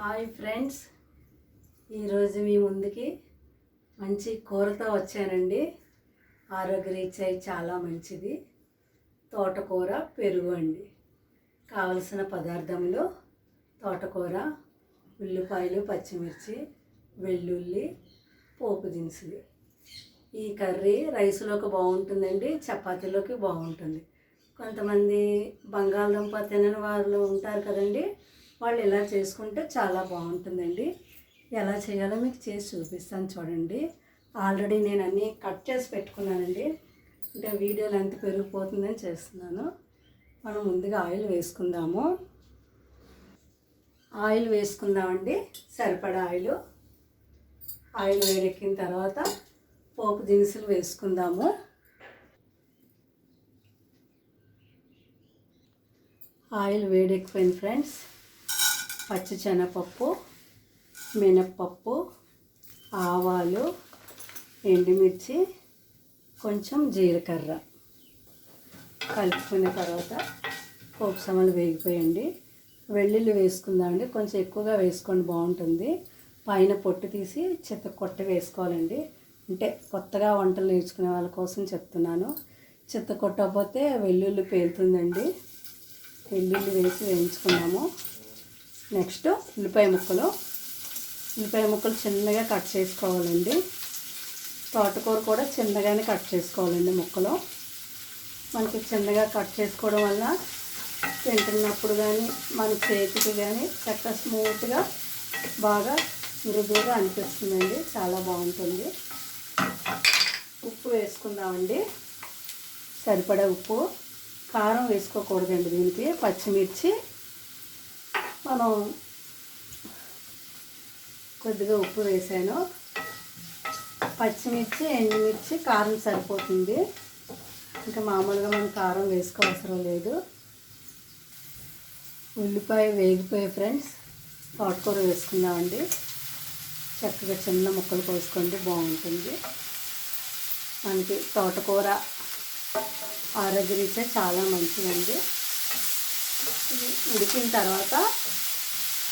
Hi friends. ఈరోజు మీ ముందుకి మంచి కూరతో వచ్చానండి. ఆరోగ్యరీత్యా చాలా మంచిది. తోటకూర పెరుగు అండి. కావలసిన పదార్థములు తోటకూర ఉల్లిపాయలు పచ్చిమిర్చి వెల్లుల్లి పోపు దినుసులు. ఈ కర్రీ రైస్లోకి బాగుంటుందండి చపాతీలోకి బాగుంటుంది. కొంతమంది బంగాళదుంప తినని వాళ్ళు ఉంటారు కదండి వాళ్ళు ఇలా చేసుకుంటే చాలా బాగుంటుందండి. ఎలా చేయాలో మీకు చేసి చూపిస్తాను చూడండి. ఆల్రెడీ నేను అన్నీ కట్ చేసి పెట్టుకున్నానండి. అంటే వీడియో ఎంత పెరిగిపోతుందని చేస్తున్నాను. మనం ముందుగా ఆయిల్ వేసుకుందాము. ఆయిల్ వేసుకుందామండి. సరిపడా ఆయిల్. ఆయిల్ వేడెక్కిన తర్వాత పోపు దినుసులు వేసుకుందాము. ఆయిల్ వేడెక్కిపోయింది ఫ్రెండ్స్. పచ్చిశనగపప్పు మినప్పప్పు ఆవాలు ఎండుమిర్చి కొంచెం జీలకర్ర. కలుపుకున్న తర్వాత పోపు సమలు వేగిపోయండి. వెల్లుల్లి వేసుకుందామండి. కొంచెం ఎక్కువగా వేసుకోండి బాగుంటుంది. పైన పొట్టు తీసి చెత్త కొట్ట వేసుకోవాలండి. అంటే కొత్తగా వంటలు నేర్చుకునే వాళ్ళ కోసం చెప్తున్నాను. చెత్త కొట్టకపోతే వెల్లుల్లి పేలుతుందండి. వెల్లుల్లి వేసి వేయించుకున్నాము. నెక్స్ట్ ఉల్లిపాయ ముక్కలు. ఉల్లిపాయ ముక్కలు చిన్నగా కట్ చేసుకోవాలండి. తోటకూర కూడా చిన్నగానే కట్ చేసుకోవాలండి ముక్కలు. మనకి చిన్నగా కట్ చేసుకోవడం వల్ల తింటున్నప్పుడు కానీ మన చేతికి కానీ చక్కగా స్మూత్గా బాగా మృదువుగా అనిపిస్తుందండి. చాలా బాగుంటుంది. ఉప్పు వేసుకుందామండి. సరిపడా ఉప్పు. కారం వేసుకోకూడదండి దీనికి. పచ్చిమిర్చి మనం కొద్దిగా ఉప్పు వేసాను. పచ్చిమిర్చి ఎండుమిర్చి కారం సరిపోతుంది. ఇంకా మామూలుగా మనం కారం వేసుకోవసరం లేదు. ఉల్లిపాయ వేగిపోయి ఫ్రెండ్స్ తోటకూర వేసుకుందామండి. చక్కగా చిన్న ముక్కలు కోసుకుంటే బాగుంటుంది. మనకి తోటకూర ఆరోగ్యరీత్యా చాలా మంచిదండి. ఉడికిన తర్వాత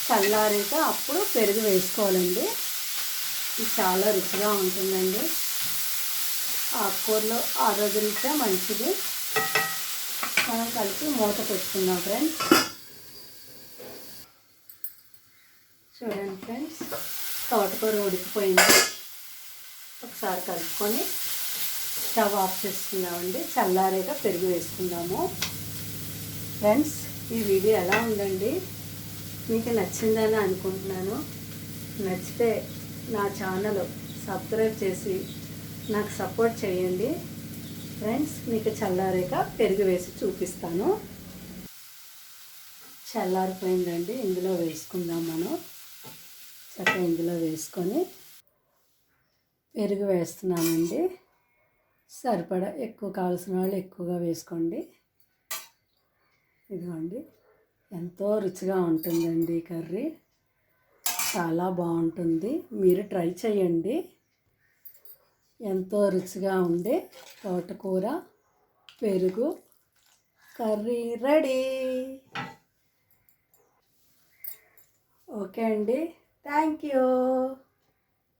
చల్లారాక అప్పుడు పెరుగు వేసుకోవాలండి. ఇది చాలా రుచిగా ఉంటుందండి. ఆకుకూరలో ఆరోగ్యరీత్యా మంచిది. మనం కలిపి మూత పెట్టుకుందాం ఫ్రెండ్స్. చూడండి ఫ్రెండ్స్ తోటకూర ఉడికిపోయింది. ఒకసారి కలుపుకొని స్టవ్ ఆఫ్ చేసుకుందామండి. చల్లారాక పెరుగు వేసుకుందాము. ఫ్రెండ్స్ ఈ వీడియో ఎలా ఉందండి? మీకు నచ్చిందని అనుకుంటున్నాను. నచ్చితే నా ఛానల్ సబ్స్క్రైబ్ చేసి నాకు సపోర్ట్ చేయండి. ఫ్రెండ్స్ మీకు చల్లారాక పెరుగు వేసి చూపిస్తాను. చల్లారిపోయిందండి. ఇందులో వేసుకుందాం మనం. చక్క ఇందులో వేసుకొని పెరుగు వేస్తున్నామండి. సరిపడా ఎక్కువ కావాల్సిన వాళ్ళు ఎక్కువగా వేసుకోండి. ఇదిగోండి. ఎంతో రుచిగా ఉంటుందండి కర్రీ. చాలా బాగుంటుంది. మీరు ట్రై చేయండి. ఎంతో రుచిగా ఉండే తోటకూర పెరుగు కర్రీ రెడీ. ఓకే అండి. Thank you.